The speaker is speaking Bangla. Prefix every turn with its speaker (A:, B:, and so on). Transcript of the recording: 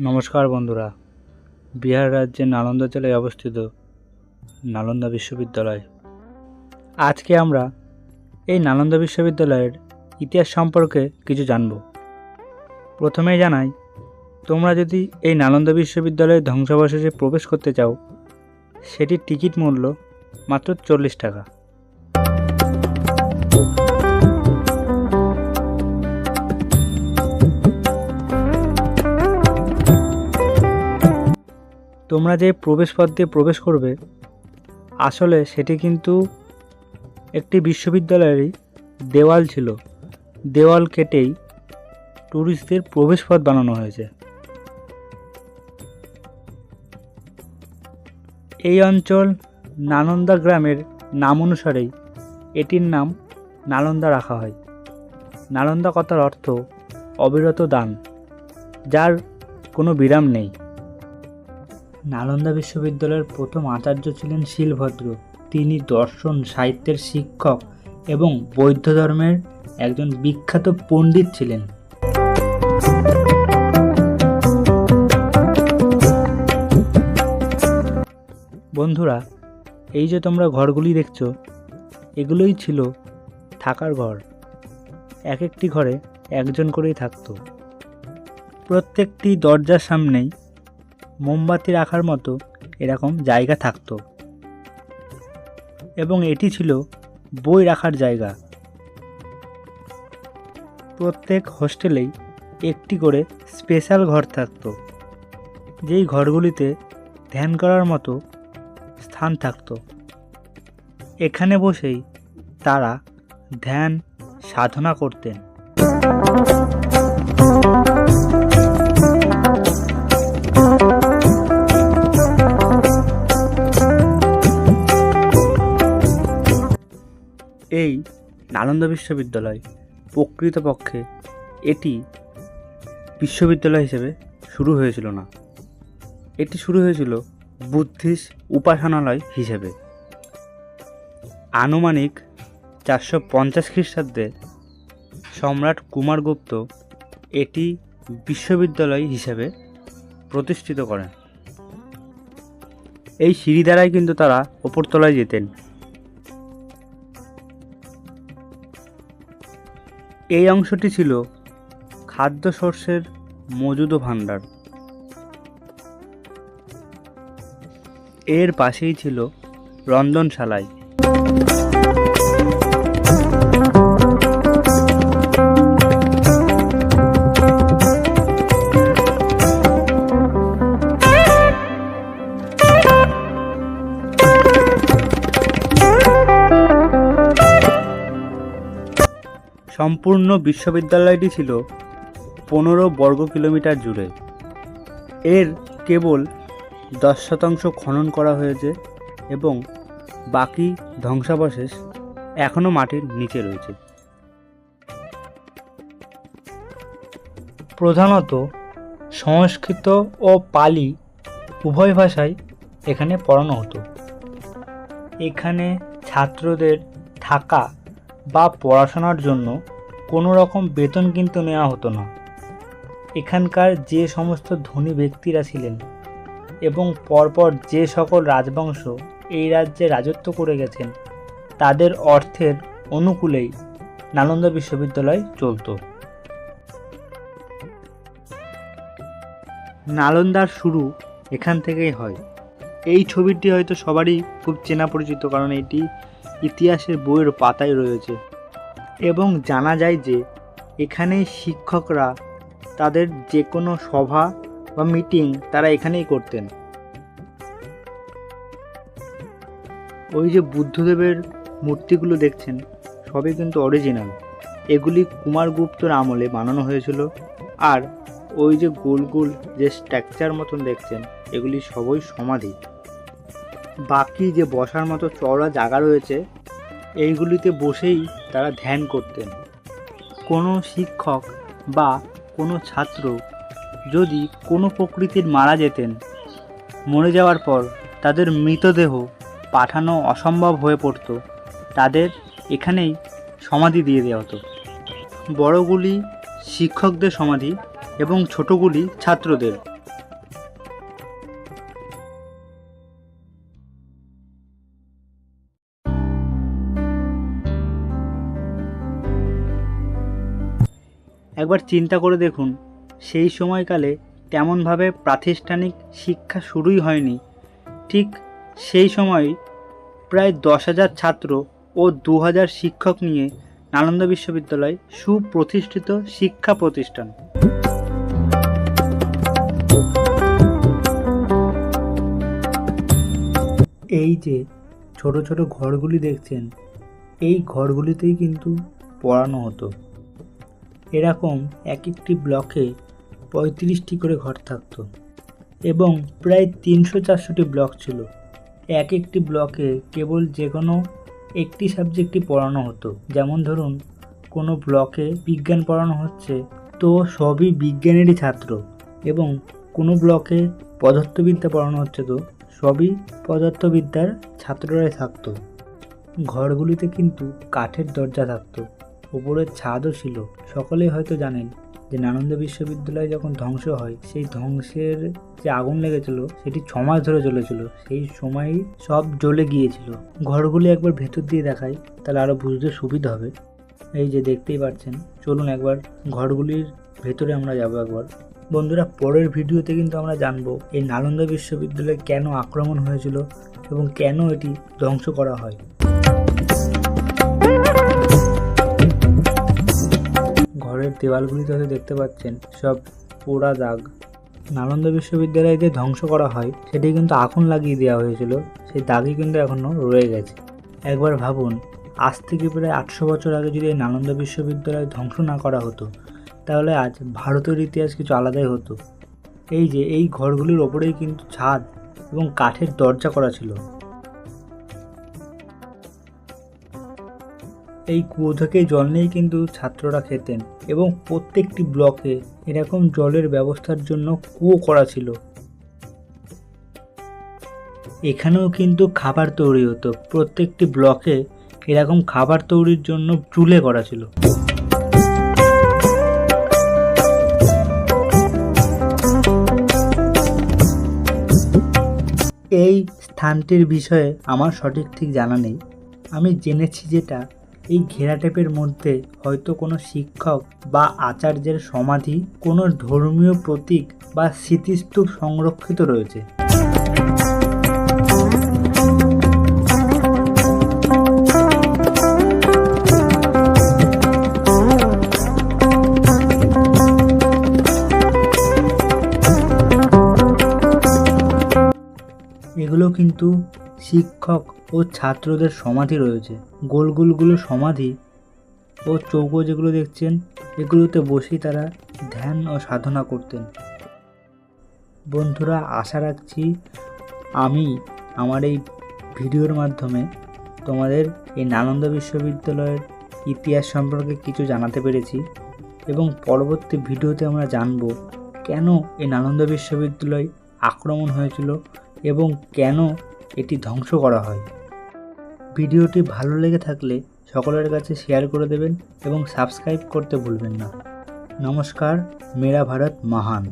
A: নমস্কার বন্ধুরা। বিহার রাজ্যের নালন্দা জেলায় অবস্থিত নালন্দা বিশ্ববিদ্যালয়। আজকে আমরা এই নালন্দা বিশ্ববিদ্যালয়ের ইতিহাস সম্পর্কে কিছু জানব। প্রথমেই জানাই, তোমরা যদি এই নালন্দা বিশ্ববিদ্যালয়ের ধ্বংসাবশেষে প্রবেশ করতে চাও, সেটির টিকিট মূল্য মাত্র চল্লিশ টাকা। তোমরা যে প্রবেশপথ দিয়ে প্রবেশ করবে, আসলে সেটি কিন্তু একটি বিশ্ববিদ্যালয়েরই দেওয়াল ছিল। দেওয়াল কেটেই ট্যুরিস্টদের প্রবেশপথ বানানো হয়েছে। এই অঞ্চল নালন্দা গ্রামের নাম অনুসারেই এটির নাম নালন্দা রাখা হয়। নালন্দা কথার অর্থ অবিরত দান, যার কোনো বিরাম নেই। নালন্দা বিশ্ববিদ্যালয়ের প্রথম আচার্য ছিলেন শিলভদ্র। তিনি দর্শন, সাহিত্যের শিক্ষক এবং বৌদ্ধ ধর্মের একজন বিখ্যাত পণ্ডিত ছিলেন। বন্ধুরা, এই যে তোমরা ঘরগুলি দেখছ, এগুলোই ছিল থাকার ঘর। এক একটি ঘরে একজন করেই থাকতো। প্রত্যেকটি দরজার সামনেই মোমবাতি রাখার মতো এরকম জায়গা থাকতো। এবং এটি ছিল বই রাখার জায়গা। প্রত্যেক হোস্টেলেই একটি করে স্পেশাল ঘর থাকতো। যেই ঘরগুলিতে ধ্যান করার মতো স্থান থাকতো। এখানে বসেই তারা ধ্যান সাধনা করতেন। এই নালন্দা বিশ্ববিদ্যালয় প্রকৃতপক্ষে এটি বিশ্ববিদ্যালয় হিসেবে শুরু হয়েছিল না। এটি শুরু হয়েছিল বুদ্ধিস্ট উপাসনালয় হিসেবে। আনুমানিক চারশো পঞ্চাশ খ্রিস্টাব্দে সম্রাট কুমারগুপ্ত এটি বিশ্ববিদ্যালয় হিসেবে প্রতিষ্ঠিত করেন। এই সিঁড়ি দ্বারাই কিন্তু তারা ওপরতলায় যেতেন। এই অংশটি ছিল খাদ্য শস্যের মজুদ ভাণ্ডার। এর পাশেই ছিল রন্ধনশালায়। সম্পূর্ণ বিশ্ববিদ্যালয়টি ছিল পনেরো বর্গ কিলোমিটার জুড়ে। এর কেবল দশ শতাংশ খনন করা হয়েছে এবং বাকি ধ্বংসাবশেষ এখনও মাটির নিচে রয়েছে। প্রধানত সংস্কৃত ও পালি উভয় ভাষায় এখানে পড়ানো হতো। এখানে ছাত্রদের থাকা বা পড়াশোনার জন্য কোনো রকম বেতন কিন্তু নেওয়া হতো না। এখানকার যে সমস্ত ধনী ব্যক্তিরা ছিলেন এবং পরপর যে সকল রাজবংশ এই রাজ্যে রাজত্ব করে গেছেন, তাদের অর্থের অনুকূলেই নালন্দা বিশ্ববিদ্যালয় চলত। নালন্দার শুরু এখান থেকেই হয়। এই ছবিটি হয়তো সবারই খুব চেনা পরিচিত, কারণ এটি ইতিহাসের বইয়ের পাতায় রয়েছে। এবং জানা যায় যে এখানেই শিক্ষকরা তাদের যে কোনো সভা বা মিটিং তারা এখানেই করতেন। ওই যে বুদ্ধদেবের মূর্তিগুলো দেখছেন, সবই কিন্তু অরিজিনাল। এগুলি কুমারগুপ্তর আমলে বানানো হয়েছিল, আর ওই যে গোল গোল যে স্ট্রাকচার মতন দেখছেন, এগুলি সবই সমাধি। বাকি যে বসার মতো চওড়া জায়গা রয়েছে, এইগুলিতে বসেই তারা ধ্যান করতেন। কোনো শিক্ষক বা কোনো ছাত্র যদি কোনো প্রকৃতির মারা যেতেন, মরে যাওয়ার পর তাদের মৃতদেহ পাঠানো অসম্ভব হয়ে পড়তো। তাদের এখানেই সমাধি দিয়ে দেওয়া হতো। বড়গুলি শিক্ষকদের সমাধি এবং ছোটগুলি ছাত্রদের। একবার চিন্তা করে দেখুন, সেই সময়কালে তেমনভাবে প্রাতিষ্ঠানিক শিক্ষা শুরুই হয়নি। ঠিক সেই সময় প্রায় দশ হাজার ছাত্র ও দু হাজার শিক্ষক নিয়ে নালন্দা বিশ্ববিদ্যালয় সুপ্রতিষ্ঠিত শিক্ষা প্রতিষ্ঠান। এই যে ছোট ছোট ঘরগুলি দেখছেন, এই ঘরগুলিতেই কিন্তু পড়ানো হতো। এরকম এক একটি ব্লকে পঁয়ত্রিশটি করে ঘর থাকতো এবং প্রায় তিনশো চারশোটি ব্লক ছিল। এক একটি ব্লকে কেবল যে কোনো একটি সাবজেক্টই পড়ানো হতো। যেমন ধরুন, কোনো ব্লকে বিজ্ঞান পড়ানো হচ্ছে তো সবই বিজ্ঞানেরই ছাত্র এবং কোনো ব্লকে পদার্থবিদ্যা পড়ানো হচ্ছে তো সবই পদার্থবিদ্যার ছাত্ররাই থাকতো। ঘরগুলিতে কিন্তু কাঠের দরজা থাকতো। উপরের ছাদও ছিল। সকলেই হয়তো জানেন যে নালন্দা বিশ্ববিদ্যালয় যখন ধ্বংস হয়, সেই ধ্বংসের যে আগুন লেগেছিল, সেটি ছ মাস ধরে জ্বলেছিল। সেই সময়ই সব জ্বলে গিয়েছিল। ঘরগুলি একবার ভেতর দিয়ে দেখাই, তাহলে আরও বুঝতে সুবিধা হবে। এই যে দেখতেই পাচ্ছেন, চলুন একবার ঘরগুলির ভেতরে আমরা যাব একবার। বন্ধুরা, পরের ভিডিওতে কিন্তু আমরা জানব এই নালন্দা বিশ্ববিদ্যালয়ে কেন আক্রমণ হয়েছিল এবং কেন এটি ধ্বংস করা হয়। ঘরের দেওয়ালগুলিতে হয়তো দেখতে পাচ্ছেন, সব পোড়া দাগ। নালন্দা বিশ্ববিদ্যালয়ে যে ধ্বংস করা হয়, সেটি কিন্তু আগুন লাগিয়ে দেওয়া হয়েছিল, সেই দাগই কিন্তু এখনও রয়ে গেছে। একবার ভাবুন, আজ থেকে প্রায় আটশো বছর আগে যদি এই নালন্দা বিশ্ববিদ্যালয় ধ্বংস না করা হতো, তাহলে আজ ভারতের ইতিহাস কিছু আলাদাই হতো। এই যে, এই ঘরগুলির ওপরেই কিন্তু ছাদ এবং কাঠের দরজা করা ছিল। এই কুয়ো থেকে জল নিয়েই কিন্তু ছাত্ররা খেতেন এবং প্রত্যেকটি ব্লকে এরকম জলের ব্যবস্থার জন্য কুয়ো করা ছিল। এখানেও কিন্তু খাবার তৈরি হতো। প্রত্যেকটি ব্লকে এরকম খাবার তৈরির জন্য চুলে করা ছিল। এই স্থানটির বিষয়ে আমার সঠিক ঠিক জানা নেই। আমি জেনেছি যেটা এই ঘেরা টেপের মধ্যে হয়তো কোনো শিক্ষক বা আচার্যের সমাধি, কোনো ধর্মীয় প্রতীক বা স্মৃতিস্তূপ সংরক্ষিত রয়েছে। এগুলো কিন্তু শিক্ষক ও ছাত্রদের সমাধি রয়েছে। গোল গোলগুলো সমাধি ও চৌকো যেগুলো দেখছেন, এগুলোতে বসেই তারা ধ্যান ও সাধনা করতেন। বন্ধুরা, আশা রাখছি আমি আমার এই ভিডিওর মাধ্যমে তোমাদের এই নালন্দা বিশ্ববিদ্যালয়ের ইতিহাস সম্পর্কে কিছু জানাতে পেরেছি এবং পরবর্তী ভিডিওতে আমরা জানব কেন এই নালন্দা বিশ্ববিদ্যালয় আক্রমণ হয়েছিল এবং কেন এটি ধ্বংস করা হয়। ভিডিওটি ভালো লেগে থাকলে সকলের কাছে শেয়ার করে দেবেন এবং সাবস্ক্রাইব করতে ভুলবেন না। নমস্কার, মেরা ভারত মহান।